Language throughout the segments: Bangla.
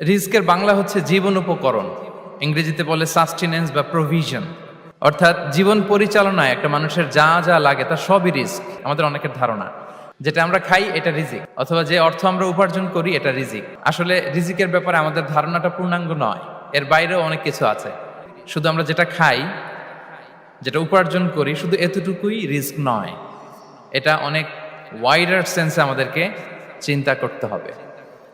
রিস্কের বাংলা হচ্ছে জীবন উপকরণ। ইংরেজিতে বলে সাস্টেনেন্স বা প্রভিশন অর্থাৎ জীবন পরিচালনায় একটা মানুষের যা যা লাগে তা সবই রিস্ক। আমাদের অনেকের ধারণা। যেটা আমরা খাই, এটা রিজিক। অথবা যে অর্থ আমরা উপার্জন করি, এটা রিজিক। আসলে রিজিকের ব্যাপারে আমাদের ধারণাটা পূর্ণাঙ্গ নয়। এর বাইরেও অনেক কিছু আছে। শুধু আমরা যেটা খাই, যেটা উপার্জন করি, শুধু এতটুকুই রিস্ক নয়। এটা অনেক ওয়াইডার সেন্সে আমাদেরকে চিন্তা করতে হবে।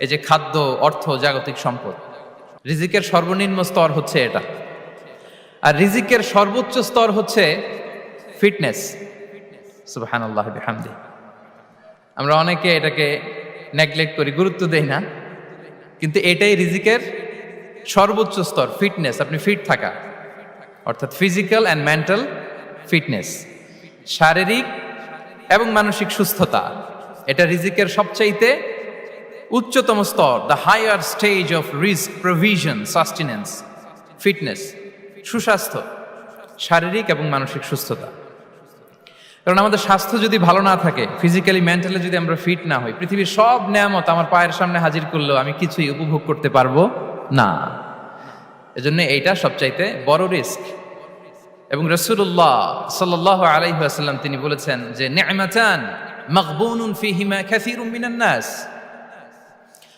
এই যে খাদ্য, অর্থ, জাগতিক সম্পদ। রিজিকের সর্বনিম্ন স্তর হচ্ছে এটা। আর রিজিকের সর্বোচ্চ স্তর হচ্ছে ফিটনেস। সুবহানাল্লাহ বিহামদি। আমরা অনেকে এটাকে নেগলেক্ট করি, গুরুত্ব দেই না। কিন্তু এটাই রিজিকের সর্বোচ্চ স্তর, ফিটনেস। আপনি ফিট থাকা। অর্থাৎ ফিজিক্যাল অ্যান্ড মেন্টাল ফিটনেস। শারীরিক এবং মানসিক সুস্থতা। এটা রিজিকের সবচাইতে উচ্চতম স্তর the higher stage of risk provision sustenance fitness সুস্বাস্থ্য, শারীরিক এবং মানসিক সুস্থতা। কারণ আমাদের স্বাস্থ্য যদি ভালো না থাকে ফিজিক্যালি মেন্টালি যদি আমরা ফিট না হই, পৃথিবীর সব নেয়ামত আমার পায়ের সামনে হাজির করলেও আমি কিছুই উপভোগ করতে পারব না। এজন্য এইটা সবচাইতে বড় রিস্ক এবং রসুল্লাহ সাল্লাহ আলাইহাসাল্লাম তিনি বলেছেন যে নেমাচান মকবুনুন ফিহিমা খ্যাসিরুম মিনান নাস।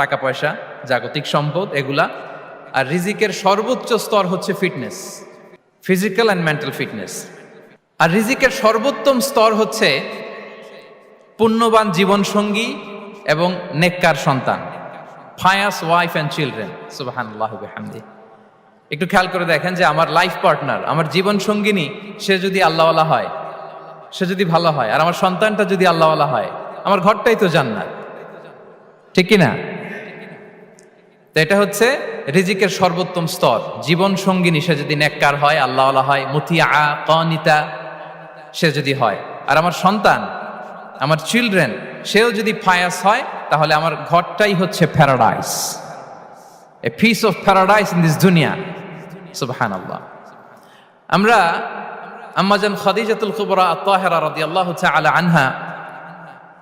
টাকা পয়সা জাগতিক সম্পদ এগুলা। আর রিজিকের সর্বোচ্চ স্তর হচ্ছে fitness, physical and mental fitness. আর রিজিকের সর্বোত্তম স্তর হচ্ছে পুণ্যবান জীবন সঙ্গী এবং নেককার সন্তান ফায়াস ওয়াইফ অ্যান্ড চিলড্রেন হামদি একটু খেয়াল করে দেখেন যে আমার লাইফ পার্টনার আমার জীবন সঙ্গিনী সে যদি আল্লাহওয়ালা হয়, সে যদি ভালো হয়, আর আমার সন্তানটা যদি আল্লাহওয়ালা হয়, আমার ঘরটাই তো জান্নাত। ঠিক কিনা? তো এটা হচ্ছে রিজিকের সর্বোত্তম স্তর। জীবন সঙ্গিনী, সে যদি নেককার হয়, আল্লাহওয়ালা হয় মুতিয়া কনিতা, সে যদি হয়। আর আমার সন্তান, আমার চিলড্রেন, সেও যদি ফায়াস হয়, তাহলে আমার ঘরটাই হচ্ছে paradise. A piece of paradise in this দুনিয়া সুবহান আল্লাহ আমরা আম্মাজান খাদিজাতুল কুবরা আত্মাহেরা রাদিয়াল্লাহু তাআলা আনহা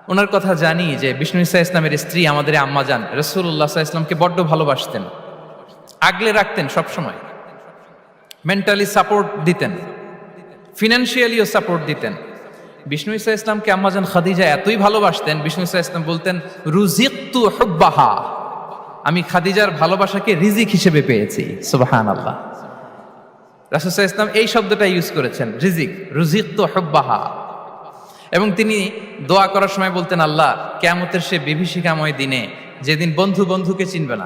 ওনার কথা জানি যে বিষ্ণু ইসা ইসলামের স্ত্রী আমাদের আম্মাজান রসুল্লাহ ইসলামকে বড্ড ভালোবাসতেন, আগলে রাখতেন সবসময় মেন্টালি সাপোর্ট দিতেন ফিনান্সিয়ালিও সাপোর্ট দিতেন। বিষ্ণু ইসা ইসলামকে আম্মাজান খাদিজা এতই ভালোবাসতেন, বিষ্ণু ইসা ইসলাম বলতেন রুজিকতু হুব্বাহা। আমি খাদিজার ভালোবাসাকে রিজিক হিসেবে পেয়েছি সুবাহান আল্লাহ রাসুসা ইসলাম এই শব্দটা ইউজ করেছেন, রিজিক রুজিক তো হব্বাহা। এবং তিনি দোয়া করার সময় বলতেন, আল্লাহ কেমতের সে বিভীষিকাময় দিনে যেদিন বন্ধু বন্ধুকে চিনবে না।